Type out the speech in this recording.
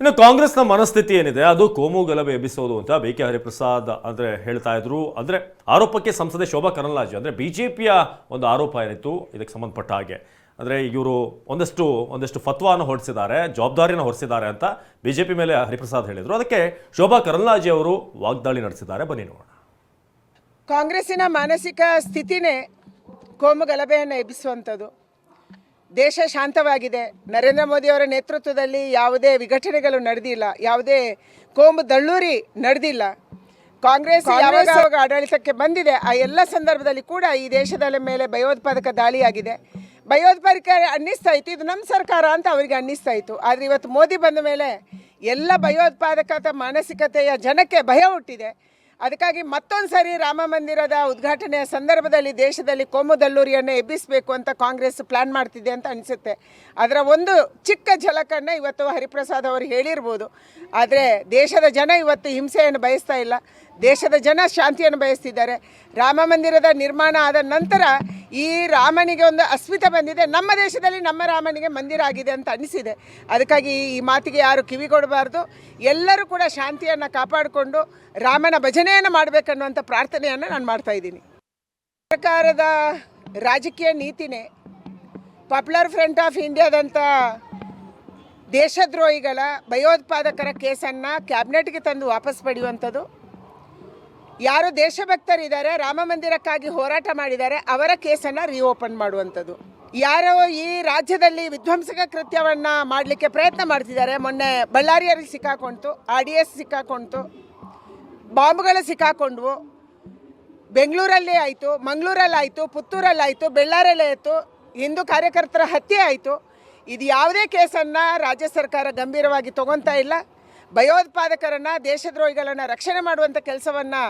ಇನ್ನು ಕಾಂಗ್ರೆಸ್ನ ಮನಸ್ಥಿತಿ ಏನಿದೆ? ಅದು ಕೋಮು ಗಲಭೆ ಎಬ್ಬಿಸೋದು ಅಂತ ಬಿ ಕೆ ಹರಿಪ್ರಸಾದ್ ಅಂದರೆ ಹೇಳ್ತಾ ಇದ್ರು. ಅಂದರೆ ಆರೋಪಕ್ಕೆ ಸಂಸದೆ ಶೋಭಾ ಕರನ್ಲಾಜಿ ಅಂದರೆ ಬಿ ಜೆ ಪಿಯ ಒಂದು ಆರೋಪ ಏನಿತ್ತು? ಇದಕ್ಕೆ ಸಂಬಂಧಪಟ್ಟ ಹಾಗೆ. ಅಂದರೆ ಇವರು ಒಂದಷ್ಟು ಒಂದಷ್ಟು ಫತ್ವಾನ ಹೊರಡಿಸಿದ್ದಾರೆ ಜವಾಬ್ದಾರಿನ ಹೊರಿಸಿದ್ದಾರೆ ಅಂತ ಬಿ ಜೆ ಪಿ ಮೇಲೆ ಹರಿಪ್ರಸಾದ್ ಹೇಳಿದರು. ಅದಕ್ಕೆ ಶೋಭಾ ಕರಂದ್ಲಾಜೆ ಅವರು ವಾಗ್ದಾಳಿ ನಡೆಸಿದ್ದಾರೆ. ಬನ್ನಿ ನೋಡೋಣ. ಕಾಂಗ್ರೆಸ್ಸಿನ ಮಾನಸಿಕ ಸ್ಥಿತಿನೇ ಕೋಮು ಗಲಭೆಯನ್ನು ಎಬ್ಬಿಸುವಂಥದ್ದು. ದೇಶ ಶಾಂತವಾಗಿದೆ. ನರೇಂದ್ರ ಮೋದಿಯವರ ನೇತೃತ್ವದಲ್ಲಿ ಯಾವುದೇ ವಿಘಟನೆಗಳು ನಡೆದಿಲ್ಲ. ಯಾವುದೇ ಕೋಂಬು ದಳ್ಳೂರಿ ನಡೆದಿಲ್ಲ. ಕಾಂಗ್ರೆಸ್ ಯಾವಾಗ ಯಾವಾಗ ಆಡಳಿತಕ್ಕೆ ಬಂದಿದೆ ಆ ಎಲ್ಲ ಸಂದರ್ಭದಲ್ಲಿ ಕೂಡ ಈ ದೇಶದ ಮೇಲೆ ಭಯೋತ್ಪಾದಕ ದಾಳಿಯಾಗಿದೆ. ಭಯೋತ್ಪಾದಕ ಅನ್ನಿಸ್ತಾ ಇತ್ತು ಇದು ನಮ್ಮ ಸರ್ಕಾರ ಅಂತ ಅವರಿಗೆ ಅನ್ನಿಸ್ತಾ ಇತ್ತು. ಆದರೆ ಇವತ್ತು ಮೋದಿ ಬಂದ ಮೇಲೆ ಎಲ್ಲ ಭಯೋತ್ಪಾದಕ ಮಾನಸಿಕತೆಯ ಜನಕ್ಕೆ ಭಯ ಹುಟ್ಟಿದೆ. ಅದಕ್ಕಾಗಿ ಮತ್ತೊಂದು ಸಾರಿ ರಾಮ ಮಂದಿರದ ಉದ್ಘಾಟನೆಯ ಸಂದರ್ಭದಲ್ಲಿ ದೇಶದಲ್ಲಿ ಕೋಮುದಲ್ಲೂರಿಯನ್ನು ಎಬ್ಬಿಸಬೇಕು ಅಂತ ಕಾಂಗ್ರೆಸ್ ಪ್ಲಾನ್ ಮಾಡ್ತಿದೆ ಅಂತ ಅನಿಸುತ್ತೆ. ಅದರ ಒಂದು ಚಿಕ್ಕ ಝಲಕನ್ನು ಇವತ್ತು ಹರಿಪ್ರಸಾದ್ ಅವರು ಹೇಳಿರ್ಬೋದು. ಆದರೆ ದೇಶದ ಜನ ಇವತ್ತು ಹಿಂಸೆಯನ್ನು ಬಯಸ್ತಾ ಇಲ್ಲ. ದೇಶದ ಜನ ಶಾಂತಿಯನ್ನು ಬಯಸ್ತಿದ್ದಾರೆ. ರಾಮ ಮಂದಿರದ ನಿರ್ಮಾಣ ಆದ ನಂತರ ಈ ರಾಮನಿಗೆ ಒಂದು ಅಸ್ಮಿತೆ ಬಂದಿದೆ. ನಮ್ಮ ದೇಶದಲ್ಲಿ ನಮ್ಮ ರಾಮನಿಗೆ ಮಂದಿರ ಆಗಿದೆ ಅಂತ ಅನಿಸಿದೆ. ಅದಕ್ಕಾಗಿ ಈ ಮಾತಿಗೆ ಯಾರು ಕಿವಿ ಕೊಡಬಾರ್ದು. ಎಲ್ಲರೂ ಕೂಡ ಶಾಂತಿಯನ್ನು ಕಾಪಾಡಿಕೊಂಡು ರಾಮನ ಭಜನೆಯನ್ನು ಮಾಡಬೇಕನ್ನುವಂಥ ಪ್ರಾರ್ಥನೆಯನ್ನು ನಾನು ಮಾಡ್ತಾ ಇದ್ದೀನಿ. ಸರ್ಕಾರದ ರಾಜಕೀಯ ನೀತಿನೇ ಪಾಪ್ಯುಲರ್ ಫ್ರಂಟ್ ಆಫ್ ಇಂಡಿಯಾದಂಥ ದೇಶದ್ರೋಹಿಗಳ ಭಯೋತ್ಪಾದಕರ ಕೇಸನ್ನು ಕ್ಯಾಬಿನೆಟ್ಗೆ ತಂದು ವಾಪಸ್ ಪಡೆಯುವಂಥದ್ದು. ಯಾರು ದೇಶಭಕ್ತರಿದ್ದಾರೆ, ರಾಮ ಮಂದಿರಕ್ಕಾಗಿ ಹೋರಾಟ ಮಾಡಿದ್ದಾರೆ, ಅವರ ಕೇಸನ್ನು ರಿಓಪನ್ ಮಾಡುವಂಥದ್ದು. ಯಾರೋ ಈ ರಾಜ್ಯದಲ್ಲಿ ವಿಧ್ವಂಸಕ ಕೃತ್ಯವನ್ನು ಮಾಡಲಿಕ್ಕೆ ಪ್ರಯತ್ನ ಮಾಡ್ತಿದ್ದಾರೆ. ಮೊನ್ನೆ ಬಳ್ಳಾರಿಯಲ್ಲಿ ಸಿಕ್ಕಾಕೊಂತು ಆರ್ ಡಿ ಎಸ್ ಸಿಕ್ಕಾಕೊಂತು ಬಾಂಬ್ಗಳು ಸಿಕ್ಕಾಕೊಂಡ್ವು. ಬೆಂಗಳೂರಲ್ಲಿ ಆಯಿತು ಮಂಗಳೂರಲ್ಲಾಯಿತು ಪುತ್ತೂರಲ್ಲಾಯಿತು ಬೆಳ್ಳಾರಲ್ಲಿ ಆಯಿತು, ಹಿಂದೂ ಕಾರ್ಯಕರ್ತರ ಹತ್ಯೆ ಆಯಿತು. ಇದು ಯಾವುದೇ ಕೇಸನ್ನು ರಾಜ್ಯ ಸರ್ಕಾರ ಗಂಭೀರವಾಗಿ ತಗೊತಾ ಇಲ್ಲ. ಭಯೋತ್ಪಾದಕರನ್ನು ದೇಶದ್ರೋಹಿಗಳನ್ನು ರಕ್ಷಣೆ ಮಾಡುವಂಥ ಕೆಲಸವನ್ನು